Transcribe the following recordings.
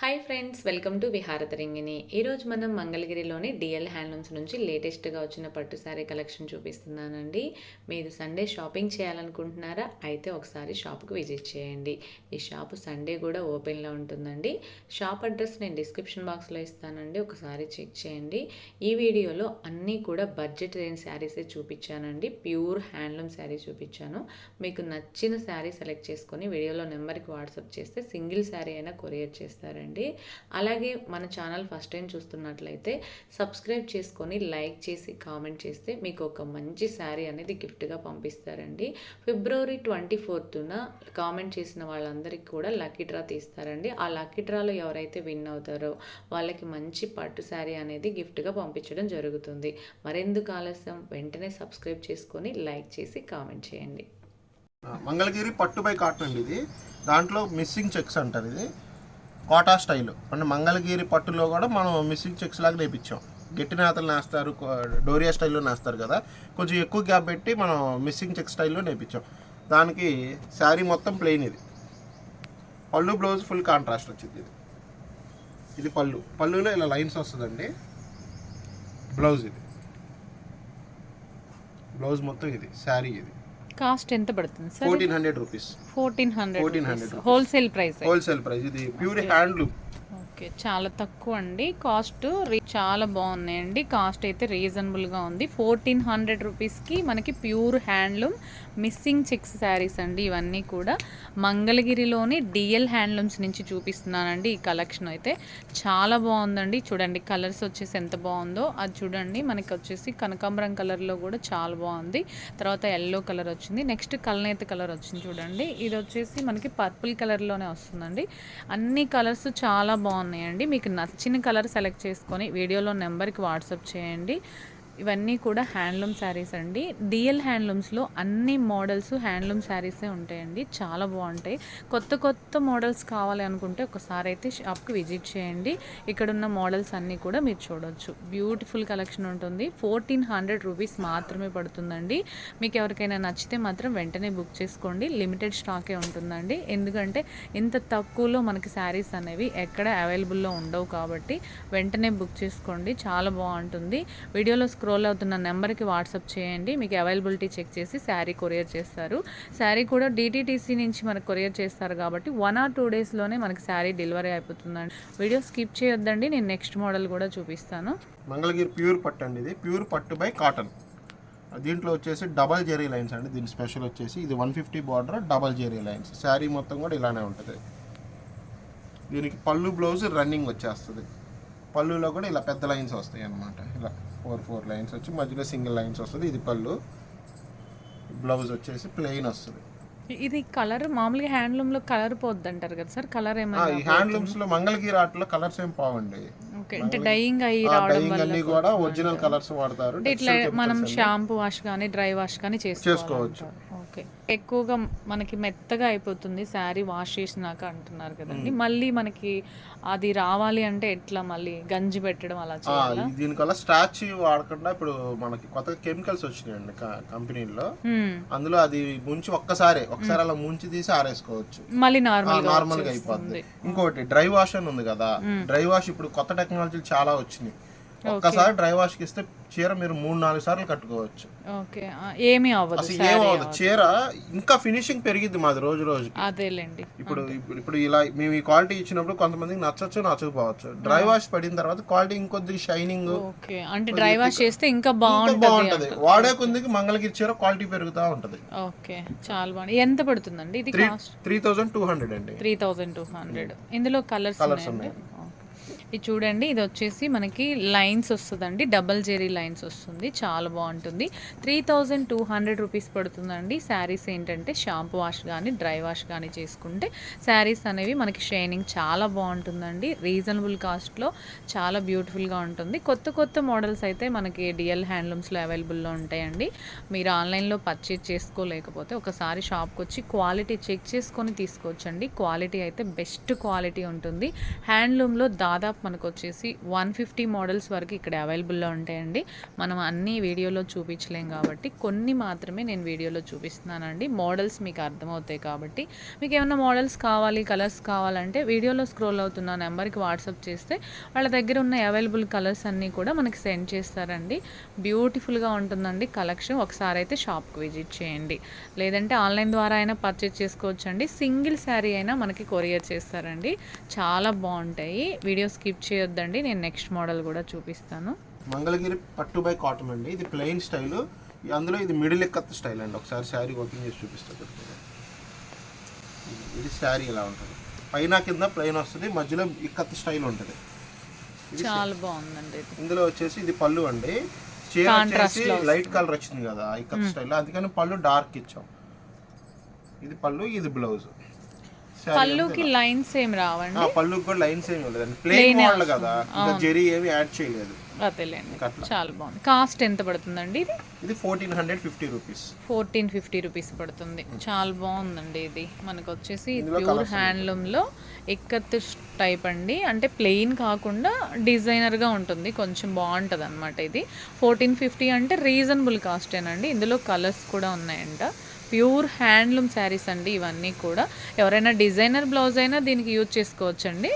Hi friends welcome to Viharatarangini ఈరోజు మనం మంగళగిరిలోని డిఎల్ హ్యాండ్లూమ్స్ నుంచి లేటెస్ట్గా వచ్చిన పట్టు శారీ కలెక్షన్ చూపిస్తున్నానండి. మీరు సండే షాపింగ్ చేయాలనుకుంటున్నారా? అయితే ఒకసారి షాప్కి విజిట్ చేయండి. ఈ షాప్ సండే కూడా ఓపెన్లో ఉంటుందండి. షాప్ అడ్రస్ నేను డిస్క్రిప్షన్ బాక్స్లో ఇస్తానండి. ఒకసారి చెక్ చేయండి. ఈ వీడియోలో అన్నీ కూడా బడ్జెట్ రేంజ్ శారీసే చూపించానండి. ప్యూర్ హ్యాండ్లూమ్ శారీ చూపించాను. మీకు నచ్చిన శారీ సెలెక్ట్ చేసుకొని వీడియోలో నెంబర్కి వాట్సాప్ చేస్తే సింగిల్ శారీ అయినా కొరియర్ చేస్తారండి. అలాగే మన ఛానల్ ఫస్ట్ టైం చూస్తున్నట్లయితే సబ్స్క్రైబ్ చేసుకొని లైక్ చేసి కామెంట్ చేస్తే మీకు ఒక మంచి శారీ అనేది గిఫ్ట్గా పంపిస్తారండి. ఫిబ్రవరి ట్వంటీ ఫోర్త్న కామెంట్ చేసిన వాళ్ళందరికీ కూడా లక్కీ డ్రా తీస్తారండి. ఆ లక్కీ డ్రాలో ఎవరైతే విన్ అవుతారో వాళ్ళకి మంచి పట్టు శారీ అనేది గిఫ్ట్గా పంపించడం జరుగుతుంది. మరెందుకు ఆలస్యం? వెంటనే సబ్స్క్రైబ్ చేసుకొని లైక్ చేసి కామెంట్ చేయండి. మంగళగిరి పట్టుపై కాటన్ అండి ఇది. దాంట్లో మిస్సింగ్ చెక్స్ అంటారు ఇది. కోటా స్టైల్. అంటే మంగళగిరి పట్టులో కూడా మనం మిస్సింగ్ చెక్స్ లాగా నేర్పించాం. గట్టి నేతలు నేస్తారు డోరియా స్టైల్లో నేస్తారు కదా. కొంచెం ఎక్కువ గ్యాప్ పెట్టి మనం మిస్సింగ్ చెక్ స్టైల్లో నేర్పించాం. దానికి శారీ మొత్తం ప్లెయిన్ ఇది. పళ్ళు బ్లౌజ్ ఫుల్ కాంట్రాస్ట్ వచ్చింది ఇది. ఇది పళ్ళు. పళ్ళులో ఇలా లైన్స్ వస్తుందండి. బ్లౌజ్ ఇది. బ్లౌజ్ మొత్తం ఇది. శారీ ఇది. కాస్ట్ ఎంత పడుతుంది sir? Fourteen hundred rupees. Fourteen hundred 1400 wholesale price. Wholesale price. ఇది ప్యూర్ హ్యాండ్లూమ్. ఓకే చాలా తక్కువ అండి. కాస్ట్ రీ- చాలా బాగున్నాయండి. కాస్ట్ అయితే రీజనబుల్గా ఉంది. ఫోర్టీన్ హండ్రెడ్ రూపీస్కి మనకి pure handloom missing checks saris అండి ఇవన్నీ కూడా. మంగళగిరిలోని డిఎల్ హ్యాండ్లూమ్స్ నుంచి చూపిస్తున్నానండి ఈ కలెక్షన్ అయితే. చాలా బాగుందండి. చూడండి కలర్స్ వచ్చేసి ఎంత బాగుందో. అది చూడండి మనకి వచ్చేసి కనకాంబరం కలర్లో కూడా చాలా బాగుంది. తర్వాత ఎల్లో కలర్ వచ్చింది. నెక్స్ట్ కలనేత కలర్ వచ్చింది చూడండి. ఇది వచ్చేసి మనకి పర్పుల్ కలర్లోనే వస్తుందండి. అన్ని కలర్స్ చాలా ఉన్నాయండి. మీకు నచ్చిన కలర్ సెలెక్ట్ చేసుకొని వీడియోలో నెంబర్కి వాట్సాప్ చేయండి. ఇవన్నీ కూడా హ్యాండ్లూమ్ శారీస్ అండి. డిఎల్ హ్యాండ్లూమ్స్లో అన్ని మోడల్స్ హ్యాండ్లూమ్ శారీసే ఉంటాయండి. చాలా బాగుంటాయి. కొత్త కొత్త మోడల్స్ కావాలి అనుకుంటే ఒకసారి అయితే షాప్కి విజిట్ చేయండి. ఇక్కడ ఉన్న మోడల్స్ అన్నీ కూడా మీరు చూడొచ్చు. బ్యూటిఫుల్ కలెక్షన్ ఉంటుంది. ఫోర్టీన్ హండ్రెడ్ రూపీస్ మాత్రమే పడుతుందండి. మీకు ఎవరికైనా నచ్చితే మాత్రం వెంటనే బుక్ చేసుకోండి. లిమిటెడ్ స్టాకే ఉంటుందండి. ఎందుకంటే ఇంత తక్కువలో మనకి శారీస్ అనేవి ఎక్కడ అవైలబుల్లో ఉండవు కాబట్టి వెంటనే బుక్ చేసుకోండి. చాలా బాగుంటుంది. వీడియోలో స్క్రోల్ అవుతున్న నెంబర్కి వాట్సాప్ చేయండి. మీకు అవైలబిలిటీ చెక్ చేసి శారీ కొరియర్ చేస్తారు. శారీ కూడా డిటీటీసీ నుంచి మనకు కొరియర్ చేస్తారు కాబట్టి వన్ ఆర్ టూ డేస్లోనే మనకి శారీ డెలివరీ అయిపోతుందండి. వీడియో స్కిప్ చేయొద్దండి. నేను నెక్స్ట్ మోడల్ కూడా చూపిస్తాను. మంగళగిరి ప్యూర్ పట్టు అండి ఇది. ప్యూర్ పట్టు బై కాటన్. దీంట్లో వచ్చేసి డబల్ జెరీ లైన్స్ అండి. దీని స్పెషల్ వచ్చేసి ఇది one fifty border double zari lines. Sari మొత్తం కూడా ఇలానే ఉంటుంది. దీనికి పళ్ళు బ్లౌజ్ రన్నింగ్ వచ్చేస్తుంది. పళ్ళులో కూడా ఇలా పెద్ద లైన్స్ వస్తాయి అన్నమాట ఇలా ఫోర్ ఫోర్ లైన్స్ వచ్చి మధ్యలో సింగిల్ లైన్స్ వస్తుంది. ఇది పళ్ళు. బ్లౌజ్ వచ్చేసి ప్లెయిన్ వస్తుంది. ఇది కలర్ మామూలుగా హ్యాండ్లూమ్లో కలర్ పోద్ది అంటారు కదా సార్? కలర్ ఏమైనా హ్యాండ్లూమ్స్లో మంగళగిరి ఆర్ట్లో కలర్స్ ఏం పోవండి. ఓకే అంటే డైయింగ్ అయ్యి రావడం అన్ని కూడా ఒరిజినల్ కలర్స్ వాడతారు. ఇట్లా మనం షాంపూ వాష్ కానీ డ్రై వాష్ కానీ చేసుకోవచ్చు. ఓకే. ఎక్కువగా మనకి మెత్తగా అయిపోతుంది శారీ వాష్ చేసినాక అంటున్నారు కదండి. మళ్ళీ మనకి అది రావాలి అంటే ఎట్లా మళ్ళీ గంజి పెట్టడం అలా చేయాలా? దీనివల్ల స్టాచ్ వాడకుండా ఇప్పుడు మనకి కొత్తగా కెమికల్స్ వచ్చినాయండి క- కంపెనీల్లో. హ్మ్. అందులో అది ముంచి ఒక్కసారి ఒకసారి అలా ముంచి తీసి ఆరేసుకోవచ్చు. మళ్ళీ నార్మల్గా నార్మల్గా అయిపోద్ది ఇంకోటి డ్రై వాష్ అని ఉంది కదా. డ్రై వాష్ ఇప్పుడు కొత్త టెక్నాలజీలు చాలా వచ్చినాయి. ఒక్కసారి డ్రై వాష్కి ఇస్తే చీర మీరు మూడు నాలుగు సార్లు కట్టుకోవచ్చు. ఓకే. ఏమీ అవ్వదు అసలు చీర ఇంకా ఫినిషింగ్ పెరిగిద్ది మాది రోజు రోజుకి. అదేలేండి. ఇప్పుడు ఇప్పుడు ఇప్పుడు ఇలా మేము ఈ క్వాలిటీ ఇచ్చినప్పుడు కొంతమందికి నచ్చచ్చు నచ్చకపోవచ్చు. డ్రై వాష్ పడిన తర్వాత క్వాలిటీ ఇంకొద్ది షైనింగ్ ఓకే. అంటే డ్రై వాష్ చేస్తే ఇంకా బాగుంటుంది బాగుంటది. వాడే కొద్దికి మంగళగిరి చీర క్వాలిటీ పెరుగుతూ ఉంటది. ఓకే. చాలా బాగుంది. ఎంత పడుతుందండి? ఇది cost? Three thousand two hundred అండి. Three thousand two hundred. ఇందులో కలర్స్ ఉన్నాయండి? ఓకే. ఇది చూడండి ఇది వచ్చేసి మనకి లైన్స్ వస్తుందండి డబల్ జెరీ లైన్స్ వస్తుంది చాలా బాగుంటుంది. Three thousand two hundred rupees పడుతుందండి. శారీస్ ఏంటంటే షాంపూ వాష్ కానీ డ్రై వాష్ కానీ చేసుకుంటే శారీస్ అనేవి మనకి షైనింగ్ చాలా బాగుంటుందండి. రీజనబుల్ కాస్ట్లో చాలా బ్యూటిఫుల్గా ఉంటుంది. కొత్త కొత్త మోడల్స్ అయితే మనకి డిఎల్ హ్యాండ్లూమ్స్లో అవైలబుల్లో ఉంటాయండి. మీరు ఆన్లైన్లో పర్చేజ్ చేసుకోలేకపోతే ఒకసారి షాప్కి వచ్చి క్వాలిటీ చెక్ చేసుకొని తీసుకోవచ్చండి. క్వాలిటీ అయితే బెస్ట్ క్వాలిటీ ఉంటుంది. హ్యాండ్లూమ్లో దాదాపు మనకు వచ్చేసి వన్ ఫిఫ్టీ మోడల్స్ వరకు ఇక్కడ అవైలబుల్లో ఉంటాయండి. మనం అన్ని వీడియోలో చూపించలేం కాబట్టి కొన్ని మాత్రమే నేను వీడియోలో చూపిస్తున్నానండి. మోడల్స్ మీకు అర్థమవుతాయి కాబట్టి. మీకు ఏమైనా మోడల్స్ కావాలి కలర్స్ కావాలంటే వీడియోలో స్క్రోల్ అవుతున్న నెంబర్కి వాట్సాప్ చేస్తే వాళ్ళ దగ్గర ఉన్న అవైలబుల్ కలర్స్ అన్నీ కూడా మనకి సెండ్ చేస్తారండి. బ్యూటిఫుల్గా ఉంటుందండి కలెక్షన్. ఒకసారి అయితే షాప్కి విజిట్ చేయండి. లేదంటే ఆన్లైన్ ద్వారా అయినా పర్చేజ్ చేసుకోవచ్చండి. సింగిల్ శారీ అయినా మనకి కొరియర్ చేస్తారండి. చాలా బాగుంటాయి. వీడియోస్కి స్కిప్ చేయొద్దండి నేను నెక్స్ట్ మోడల్ కూడా చూపిస్తాను. మంగళగిరి పట్టు బై కాటన్ అండి. ఇది ప్లెయిన్ స్టైల్. అందులో ఇది మిడిల్ ఎక్కత్ స్టైల్ అండి. ఒకసారి శారీ ఓపెన్ చేసి చూపిస్తాను ఇది శారీ ఇలా ఉంటుంది? పైన కింద ప్లెయిన్ వస్తుంది మధ్యలో ఇక్కత్ స్టైల్ ఉంటుంది. చాలా బాగుందండి ఇది. ఇందులో వచ్చేసి ఇది పళ్ళు అండి. చీర వచ్చేసి లైట్ కలర్ వచ్చింది కదా ఇక్కత్ స్టైల్. అందుకని పళ్ళు డార్క్ ఇచ్చాం. ఇది పళ్ళు ఇది బ్లౌజ్. పళ్ళుకి లైన్స్ ఏం రావండి? పళ్ళుకి కూడా లైన్స్ ఏమి లేదండి ప్లెయిన్ మోడల్ కదా. ఇంకా జెరీ ఏమి యాడ్ చేయలేదు. అదేలేండి. చాలా బాగుంది. కాస్ట్ ఎంత పడుతుందండి ఇది? ఇది fourteen hundred fifty rupees fourteen fifty rupees పడుతుంది. చాలా బాగుందండి ఇది. మనకు వచ్చేసి ప్యూర్ హ్యాండ్లూమ్లో ఎక్కత్ టైప్ అండి. అంటే ప్లెయిన్ కాకుండా డిజైనర్గా ఉంటుంది. కొంచెం బాగుంటుంది అనమాట ఇది. ఫోర్టీన్ ఫిఫ్టీ అంటే రీజనబుల్ కాస్టేనండి ఇందులో కలర్స్ కూడా ఉన్నాయంట. ప్యూర్ హ్యాండ్లూమ్ శారీస్ అండి ఇవన్నీ కూడా. ఎవరైనా డిజైనర్ బ్లౌజ్ అయినా దీనికి యూజ్ చేసుకోవచ్చండి.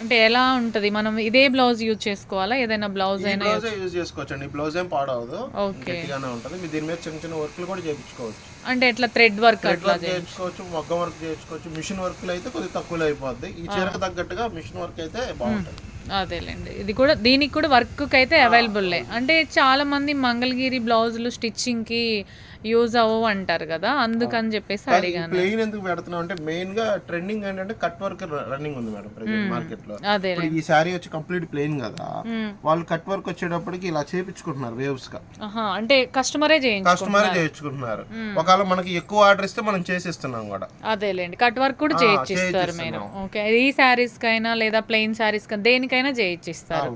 అంటే ఎలా ఉంటుంది? మనం ఇదే బ్లౌజ్ యూజ్ చేసుకోవాలా? ఏదైనా బ్లౌజ్ అయినా బ్లౌజ్ యూజ్ చేసుకోవచ్చు అండి బ్లౌజ్ ఏం పాడవదు. ఓకే. గట్టిగానే ఉంటుంది. మీరు దీని మీద చిన్న చిన్న వర్క్లు కూడా చేయించుకోవచ్చు. అంటే ఎట్లా థ్రెడ్ వర్క్ అట్లా చేయించుకోవచ్చు మొగ్గ వర్క్ చేయించుకోవచ్చు. మిషన్ వర్క్లు అయితే కొద్దిగా తక్కువలో అయిపోద్ది. ఈ చీరకు తగ్గట్టుగా మిషన్ వర్క్ అయితే బాగుంటుంది. అదేలేండి. ఇది కూడా దీనికి కూడా వర్క్ అయితే అవైలబుల్లే అంటే చాలా మంది మంగళగిరి బ్లౌజులు స్టిచ్చింగ్కి యూజ్ అవ్వవు అంటారు కదా అందుకని చెప్పేసి అడిగాను. ప్లెయిన్ ఎందుకు పెడుతున్నాం అంటే మెయిన్గా ట్రెండింగ్ ఏంటంటే కట్ వర్క్ రన్నింగ్ ఉంది మేడం ప్రెసెంట్ మార్కెట్లో అదే ఈ శారీ వచ్చి కంప్లీట్ ప్లెయిన్ కదా. వాళ్ళు కట్ వర్క్ వచ్చేటప్పటికి ఇలా చేపించుకుంటున్నారు వేవ్స్గా. అంటే కస్టమరే చేయించు కస్టమర్ చేయించుకుంటున్నారు. ఒకవేళ మనకి ఎక్కువ ఆర్డర్ ఇస్తే మనం చేసిస్తున్నాం కూడా. అదేలేండి కట్ వర్క్ కూడా చేయించిస్తారు మీరు ఓకే ఈ శారీస్ కైనా లేదా ప్లెయిన్ శారీస్ కైనా దేనికైనా చేయించిస్తారు.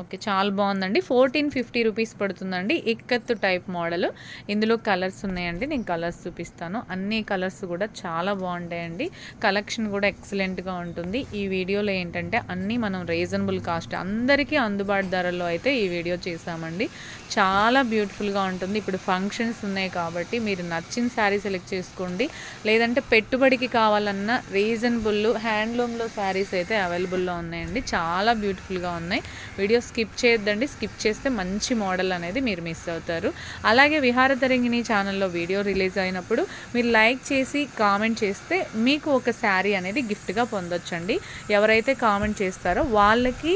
ఓకే చాలా బాగుందండి. ఫోర్టీన్ ఫిఫ్టీ రూపీస్ పడుతుందండి. Ikat type model. ఇందులో కలర్స్ ఉన్నాయండి. నేను కలర్స్ చూపిస్తాను. అన్ని కలర్స్ కూడా చాలా బాగుంటాయండి. కలెక్షన్ కూడా ఎక్సలెంట్గా ఉంటుంది. ఈ వీడియోలో ఏంటంటే అన్నీ మనం రీజనబుల్ కాస్ట్ అందరికీ అందుబాటు ధరల్లో అయితే ఈ వీడియో చేసామండి చాలా బ్యూటిఫుల్గా ఉంటుంది. ఇప్పుడు ఫంక్షన్స్ ఉన్నాయి కాబట్టి మీరు నచ్చిన శారీ సెలెక్ట్ చేసుకోండి. లేదంటే పెట్టుబడికి కావాలన్నా రీజనబుల్ హ్యాండ్లూమ్లో శారీస్ అయితే అవైలబుల్లో ఉన్నాయండి. చాలా బ్యూటిఫుల్గా ఉన్నాయి. వీడియో స్కిప్ చేయొద్దండి. స్కిప్ చేస్తే మంచి మోడల్ అనేది మీరు మిస్ అవుతారు. అలాగే విహారతరంగిణి ఛానల్లో వీడియో రిలీజ్ అయినప్పుడు మీరు లైక్ చేసి కామెంట్ చేస్తే మీకు ఒక శారీ అనేది గిఫ్ట్గా పొందొచ్చండి. ఎవరైతే కామెంట్ చేస్తారో వాళ్ళకి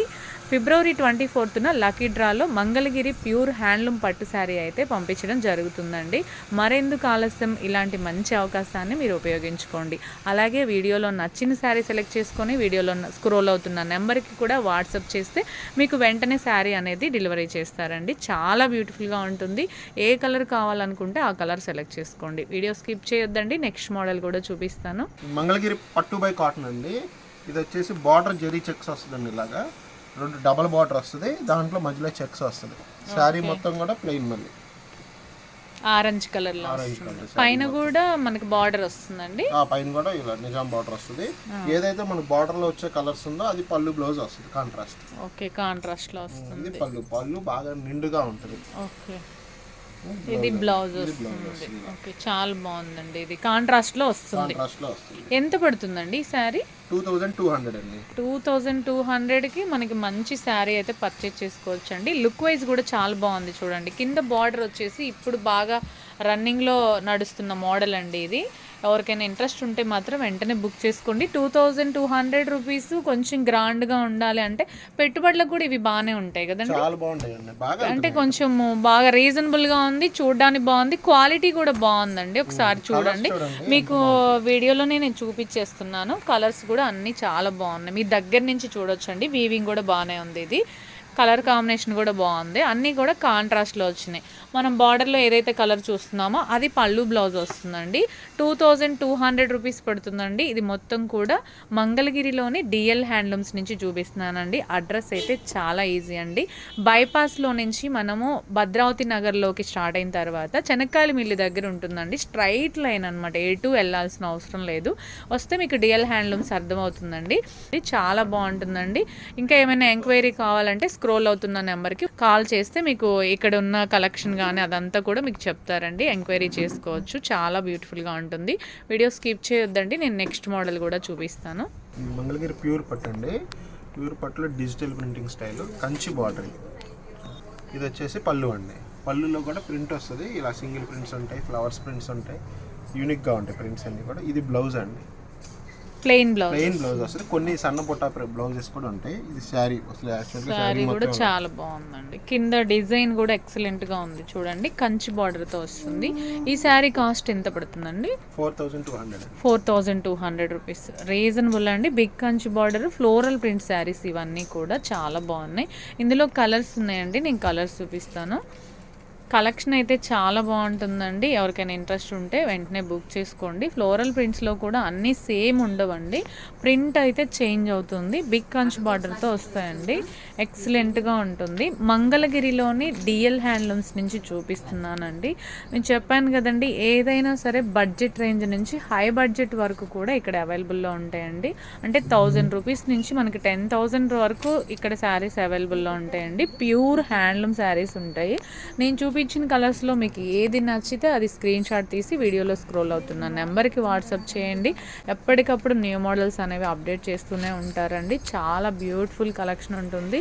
ఫిబ్రవరి ట్వంటీ ఫోర్త్న లక్కీ డ్రాలో మంగళగిరి ప్యూర్ హ్యాండ్లూమ్ పట్టు శారీ అయితే పంపించడం జరుగుతుందండి. మరెందుకు ఆలస్యం? ఇలాంటి మంచి అవకాశాన్ని మీరు ఉపయోగించుకోండి. అలాగే వీడియోలో నచ్చిన శారీ సెలెక్ట్ చేసుకొని వీడియోలో స్క్రోల్ అవుతున్న నెంబర్కి కూడా వాట్సాప్ చేస్తే మీకు వెంటనే శారీ అనేది డెలివరీ చేస్తారండి. చాలా బ్యూటిఫుల్గా ఉంటుంది. ఏ కలర్ కావాలనుకుంటే ఆ కలర్ సెలెక్ట్ చేసుకోండి. వీడియో స్కిప్ చేయొద్దండి. నెక్స్ట్ మోడల్ కూడా చూపిస్తాను. మంగళగిరి పట్టు బై కాటన్ అండి. ఇది వచ్చేసి బార్డర్ జెరీ చెక్స్ వస్తుందండి ఇలాగా. రెండు డబల్ బార్డర్ వస్తుంది దాంట్లో మధ్యలో చెక్స్ వస్తుంది. శారీ మొత్తం కూడా ప్లెయిన్ మళ్ళీ. ఆరెంజ్ కలర్ పైన కూడా మనకి బార్డర్ వస్తుందండి? ఆ పైన కూడా ఇలా నిజాం బార్డర్ వస్తుంది. ఏదైతే మనకు బార్డర్లో వచ్చే కలర్స్ ఉందో అది పళ్ళు బ్లౌజ్ వస్తుంది కాంట్రాస్ట్ ఓకే కాంట్రాస్ట్లో వస్తుంది ఇది పళ్ళు పళ్ళు బాగా నిండుగా ఉంటుంది. ఓకే. ఇది బ్లౌజ్ వస్తుంది. ఓకే చాలా బాగుందండి ఇది. వస్తుంది. కాంట్రాస్ట్లో వస్తుంది. ఎంత పడుతుందండి ఈ sari two thousand two hundred అండి. టూ థౌజండ్ టూ హండ్రెడ్కి మనకి మంచి శారీ అయితే పర్చేజ్ చేసుకోవచ్చు అండి లుక్ వైజ్ కూడా చాలా బాగుంది చూడండి. కింద బార్డర్ వచ్చేసి ఇప్పుడు బాగా రన్నింగ్లో నడుస్తున్న మోడల్ అండి ఇది. ఎవరికైనా ఇంట్రెస్ట్ ఉంటే మాత్రం వెంటనే బుక్ చేసుకోండి. Two thousand two hundred rupees కొంచెం గ్రాండ్గా ఉండాలి అంటే పెట్టుబడులకు కూడా ఇవి బాగానే ఉంటాయి కదండి. చాలా బాగుంటాయండి. బాగా అంటే కొంచెం బాగా రీజనబుల్గా ఉంది చూడడానికి బాగుంది క్వాలిటీ కూడా బాగుందండి. ఒకసారి చూడండి. చూడండి. మీకు వీడియోలోనే నేను చూపించేస్తున్నాను కలర్స్ కూడా అన్నీ చాలా బాగున్నాయి. మీ దగ్గర నుంచి చూడొచ్చండి. వీవింగ్ కూడా బాగానే ఉంది ఇది. కలర్ కాంబినేషన్ కూడా బాగుంది. అన్నీ కూడా కాంట్రాస్ట్లో వచ్చినాయి. మనం బార్డర్లో ఏదైతే కలర్ చూస్తున్నామో అది పళ్ళు బ్లౌజ్ వస్తుందండి. Two thousand two hundred rupees పడుతుందండి. ఇది మొత్తం కూడా మంగళగిరిలోని డిఎల్ హ్యాండ్లూమ్స్ నుంచి చూపిస్తున్నానండి. అడ్రస్ అయితే చాలా ఈజీ అండి. బైపాస్లో నుంచి మనము భద్రావతి నగర్లోకి స్టార్ట్ అయిన తర్వాత చెనక్కాయల మిల్లు దగ్గర ఉంటుందండి. స్ట్రైట్ లైన్ అనమాట ఎటు వెళ్ళాల్సిన అవసరం లేదు. వస్తే మీకు డిఎల్ హ్యాండ్లూమ్స్ అర్థమవుతుందండి. ఇది చాలా బాగుంటుందండి. ఇంకా ఏమైనా ఎంక్వైరీ కావాలంటే స్క్రోల్ అవుతున్న నెంబర్కి కాల్ చేస్తే మీకు ఇక్కడ ఉన్న కలెక్షన్ కానీ అదంతా కూడా మీకు చెప్తారండి. ఎంక్వైరీ చేసుకోవచ్చు. చాలా బ్యూటిఫుల్గా ఉంటుంది. వీడియో స్కిప్ చేయొద్దండి. నేను నెక్స్ట్ మోడల్ కూడా చూపిస్తాను. మంగళగిరి ప్యూర్ పట్టు అండి. ప్యూర్ పట్టులో digital printing style Kanchi border ఇది వచ్చేసి పళ్ళు అండి. పళ్ళులో కూడా ప్రింట్ వస్తుంది. ఇలా సింగిల్ ప్రింట్స్ ఉంటాయి ఫ్లవర్స్ ప్రింట్స్ ఉంటాయి. యూనిక్గా ఉంటాయి ప్రింట్స్ అన్నీ కూడా. ఇది బ్లౌజ్ అండి. ప్లెయిన్ బ్లౌజ్ ప్లెయిన్ బ్లౌజ్ వస్తుంది. కొన్ని సన్న పొట్ట బ్లౌజెస్ కూడా ఉంటాయి. ఇది శారీ. శారీ కూడా చాలా బాగుందండి. కింద డిజైన్ కూడా ఎక్సలెంట్గా ఉంది. చూడండి కంచి border తో వస్తుంది. ఈ శారీ కాస్ట్ ఎంత పడుతుందండి? Four thousand two hundred four thousand two hundred rupees reasonable అండి. Big Kanchi border floral print saris ఇవన్నీ కూడా చాలా బాగున్నాయి. ఇందులో కలర్స్ ఉన్నాయండి. నేను కలర్స్ చూపిస్తాను. కలెక్షన్ అయితే చాలా బాగుంటుందండి. ఎవరికైనా ఇంట్రెస్ట్ ఉంటే వెంటనే బుక్ చేసుకోండి. ఫ్లోరల్ ప్రింట్స్లో కూడా అన్నీ సేమ్ ఉండవండి. ప్రింట్ అయితే చేంజ్ అవుతుంది. బిగ్ కంచ్ బార్డర్తో వస్తాయండి. ఎక్సలెంట్గా ఉంటుంది. మంగళగిరిలోని డిఎల్ హ్యాండ్లూమ్స్ నుంచి చూపిస్తున్నానండి. నేను చెప్పాను కదండి ఏదైనా సరే బడ్జెట్ రేంజ్ నుంచి హై బడ్జెట్ వరకు కూడా ఇక్కడ అవైలబుల్లో ఉంటాయండి. అంటే థౌజండ్ రూపీస్ నుంచి మనకి టెన్ థౌజండ్ వరకు ఇక్కడ శారీస్ అవైలబుల్లో ఉంటాయండి. ప్యూర్ హ్యాండ్లూమ్ శారీస్ ఉంటాయి. నేను చూపి చూపించిన కలర్స్లో మీకు ఏది నచ్చితే అది స్క్రీన్ షాట్ తీసి వీడియోలో స్క్రోల్ అవుతున్న నెంబర్కి వాట్సాప్ చేయండి. ఎప్పటికప్పుడు న్యూ మోడల్స్ అనేవి అప్డేట్ చేస్తూనే ఉంటారండి. చాలా బ్యూటిఫుల్ కలెక్షన్ ఉంటుంది.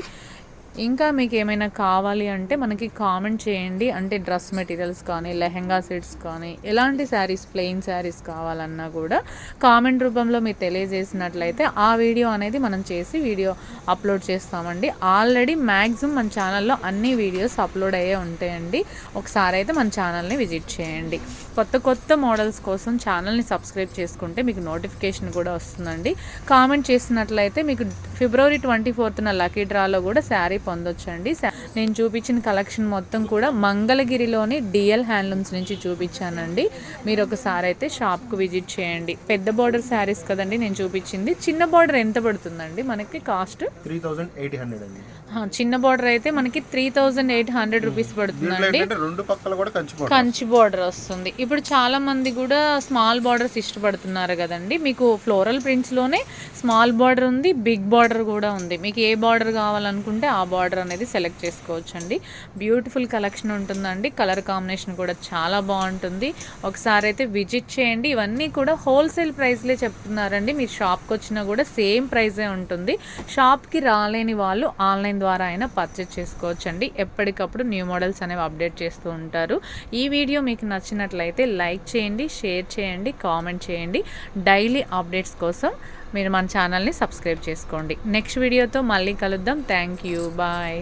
ఇంకా మీకు ఏమైనా కావాలి అంటే మనకి కామెంట్ చేయండి. అంటే డ్రెస్ మెటీరియల్స్ కానీ లెహెంగా సెట్స్ కానీ ఎలాంటి శారీస్ ప్లెయిన్ శారీస్ కావాలన్నా కూడా కామెంట్ రూపంలో మీరు తెలియజేసినట్లయితే ఆ వీడియో అనేది మనం చేసి వీడియో అప్లోడ్ చేస్తామండి. ఆల్రెడీ మ్యాక్సిమం మన ఛానల్లో అన్ని వీడియోస్ అప్లోడ్ అయ్యే ఉంటాయండి. ఒకసారి అయితే మన ఛానల్ని విజిట్ చేయండి. కొత్త కొత్త మోడల్స్ కోసం ఛానల్ని సబ్స్క్రైబ్ చేసుకుంటే మీకు నోటిఫికేషన్ కూడా వస్తుందండి. కామెంట్ చేసినట్లయితే మీకు ఫిబ్రవరి ట్వంటీ ఫోర్త్న లక్కీ డ్రాలో కూడా శారీ పొందొచ్చండి. నేను చూపించిన కలెక్షన్ మొత్తం కూడా మంగళగిరిలోని డిఎల్ హ్యాండ్లూమ్స్ నుంచి చూపించానండి. మీరు ఒకసారి అయితే షాప్కు విజిట్ చేయండి. పెద్ద బార్డర్ శారీస్ కదండి నేను చూపించింది. చిన్న బార్డర్ ఎంత పడుతుందండి? మనకి కాస్ట్? త్రీ ఎయిట్ హండ్రెడ్ అండి. చిన్న బార్డర్ అయితే మనకి three thousand eight hundred rupees పడుతుందండి. రెండు పక్కల కూడా కంచి బార్డర్ కంచి బార్డర్ వస్తుంది. ఇప్పుడు చాలా మంది కూడా స్మాల్ బార్డర్స్ ఇష్టపడుతున్నారు కదండి. మీకు ఫ్లోరల్ ప్రింట్స్లోనే స్మాల్ బార్డర్ ఉంది బిగ్ బార్డర్ కూడా ఉంది. మీకు ఏ బార్డర్ కావాలనుకుంటే ఆ బార్డర్ అనేది సెలెక్ట్ చేసుకోవచ్చండి. బ్యూటిఫుల్ కలెక్షన్ ఉంటుందండి. కలర్ కాంబినేషన్ కూడా చాలా బాగుంటుంది. ఒకసారి అయితే విజిట్ చేయండి. ఇవన్నీ కూడా హోల్సేల్ ప్రైస్లే చెప్తున్నారండి. మీరు షాప్కి వచ్చినా కూడా సేమ్ ప్రైజే ఉంటుంది. షాప్కి రాలేని వాళ్ళు ఆన్లైన్ ద్వారా అయినా పర్చేజ్ చేసుకోవచ్చండి. ఎప్పటికప్పుడు న్యూ మోడల్స్ అనేవి అప్డేట్ చేస్తూ ఉంటారు. ఈ వీడియో మీకు నచ్చినట్లయితే లైక్ చేయండి షేర్ చేయండి కామెంట్ చేయండి. డైలీ అప్డేట్స్ కోసం మీరు మన ఛానల్ని సబ్స్క్రైబ్ చేసుకోండి. నెక్స్ట్ వీడియోతో మళ్ళీ కలుద్దాం. Thank you bye